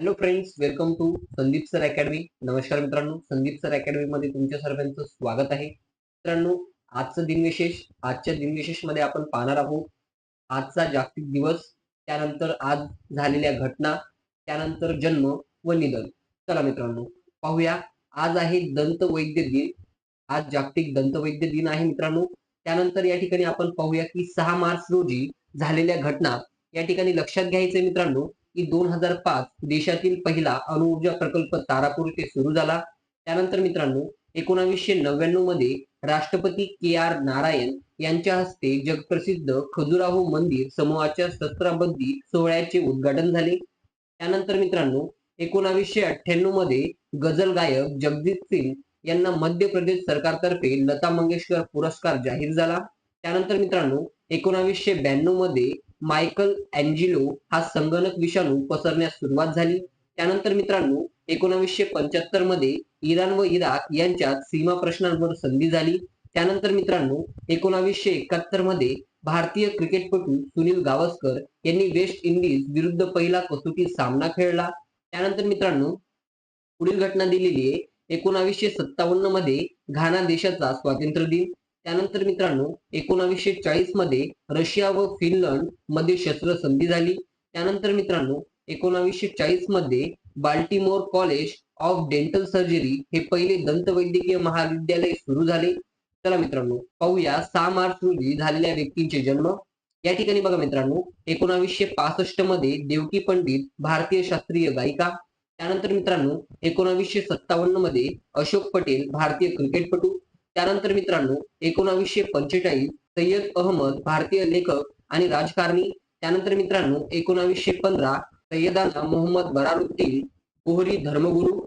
Hello friends welcome to Sandeep sir academy नमस्कार मित्रांनो Sandeep sir academy मध्ये तुमच्या सर्वांचं स्वागत आहे. मित्रांनो आजचं दिनविशेष आजच्या दिनविशेषमध्ये आपण पाहणार आहोत आजचा जागतिक दिवस त्यानंतर आज झालेल्या घटना त्यानंतर जन्म व निधन. चला मित्रांनो पाहूया. आज आहे दंत वैद्य दिन. आज जागतिक दंतवैद्य दिन आहे मित्रांनो. त्यानंतर या ठिकाणी आपण पाहूया की सहा मार्च रोजी झालेल्या घटना या ठिकाणी लक्षात घ्यायचंय मित्रांनो की दोन हजार पाच देशातील पहिला अणुऊर्जा प्रकल्प तारापूर येथे सुरू झाला. त्यानंतर मित्रांनो एकोणावीसशे नव्याण्णवमध्ये राष्ट्रपती के आर नारायण यांच्या हस्ते जगप्रसिद्ध खजुराहो मंदिर समूहाच्या शस्त्राबद्दी सोहळ्याचे उद्घाटन झाले. त्यानंतर मित्रांनो एकोणावीसशे अठ्ठ्याण्णवमध्ये गझल गायक जगजित सिंग यांना मध्य प्रदेश सरकारतर्फे लता मंगेशकर पुरस्कार जाहीर झाला. त्यानंतर मित्रांनो एकोणावीसशे ब्याण्णवमध्ये मायकल अँजिलो हा संगणक विषाणू पसरण्यास सुरुवात झाली. त्यानंतर मित्रांनो एकोणावीसशे पंच्याहत्तरमध्ये इराण व इराक यांच्यात सीमा प्रश्नांवर संधी झाली. त्यानंतर मित्रांनो एकोणावीसशे एकाहत्तरमध्ये भारतीय क्रिकेटपटू सुनील गावस्कर यांनी वेस्ट इंडिज विरुद्ध पहिला कसोटी सामना खेळला. त्यानंतर मित्रांनो पुढील घटना दिलेली आहे. एकोणावीसशे सत्तावन्नमध्ये घाना देशाचा स्वातंत्र्य दिन त्यानंतर मित्रांनो एकोणावीसशे चाळीसमध्ये रशिया व फिनलंडमध्ये शस्त्रसंधी झाली. त्यानंतर मित्रांनो एकोणावीसशे चाळीसमध्ये Baltimore college of dental surgery हे पहिले दंतवैद्यकीय महाविद्यालय सुरू झाले. चला मित्रांनो पाहूया सहा मार्च रोजी झालेल्या व्यक्तींचे जन्म. या ठिकाणी बघा मित्रांनो एकोणावीसशे पासष्टमध्ये देवकी पंडित भारतीय शास्त्रीय गायिका. त्यानंतर मित्रांनो एकोणावीसशे सत्तावन्नमध्ये अशोक पटेल भारतीय क्रिकेटपटू. त्यानंतर मित्रांनो एकोणावीसशे पंचेचाळीस सय्यद अहमद भारतीय लेखक आणि राजकारणी. त्यानंतर मित्रांनो एकोणावीसशे पंधरा सय्यदाना मोहम्मद बरारुद्दीन कोहरी धर्मगुरु.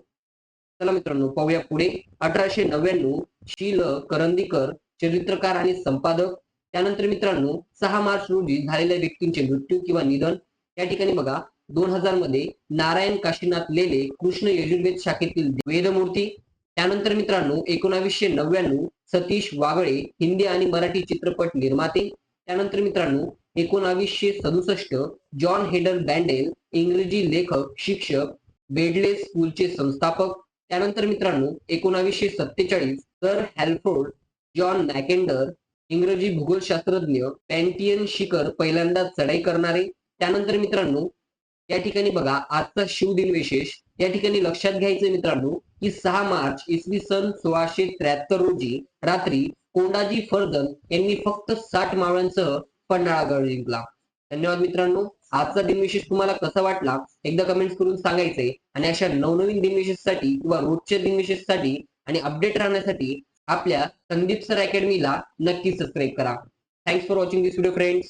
चला मित्रांनो पाहूया पुढे. अठराशे नव्याण्णव शील करंदीकर चरित्रकार आणि संपादक. त्यानंतर मित्रांनो सहा मार्च रोजी झालेल्या व्यक्तींचे मृत्यू किंवा निधन. या ठिकाणी बघा दोन हजारमध्ये नारायण काशीनाथ लेले कृष्ण यजुर्वेद शाखेतील वेदमूर्ती. त्यानंतर मित्रांनो एकोणावीसशे नव्याण्णव सतीश वागळे हिंदी आणि मराठी चित्रपट निर्माते. त्यानंतर मित्रांनो एकोणावीसशे सदुसष्ट जॉन हेडर बँडेल इंग्रजी लेखक शिक्षक बेडले स्कूलचे संस्थापक. त्यानंतर मित्रांनो एकोणावीसशे सत्तेचाळीस सर हॅल्फोर्ड जॉन मॅकेंडर इंग्रजी भूगोलशास्त्रज्ञ पॅन्टियन शिखर पहिल्यांदा चढाई करणारे. त्यानंतर मित्रांनो या ठिकाणी बघा आजचा शिवदिन विशेष. या ठिकाणी लक्षात घ्यायचं मित्रांनो की सहा मार्च इसवी सन सोळाशे त्र्याहत्तर रोजी रात्री कोंडाजी फर्जन यांनी फक्त साठ मावळ्यांसह पन्हाळागड जिंकला. धन्यवाद मित्रांनो. आजचा दिनविशेष तुम्हाला कसा वाटला? एकदा कमेंट्स करून सांगायचंय. आणि अशा नवनवीन दिनविशेषसाठी किंवा रोजच्या दिनविशेषसाठी आणि अपडेट राहण्यासाठी आपल्या संदीप सर अकॅडमीला नक्की सबस्क्राईब करा. Thanks for watching this video friends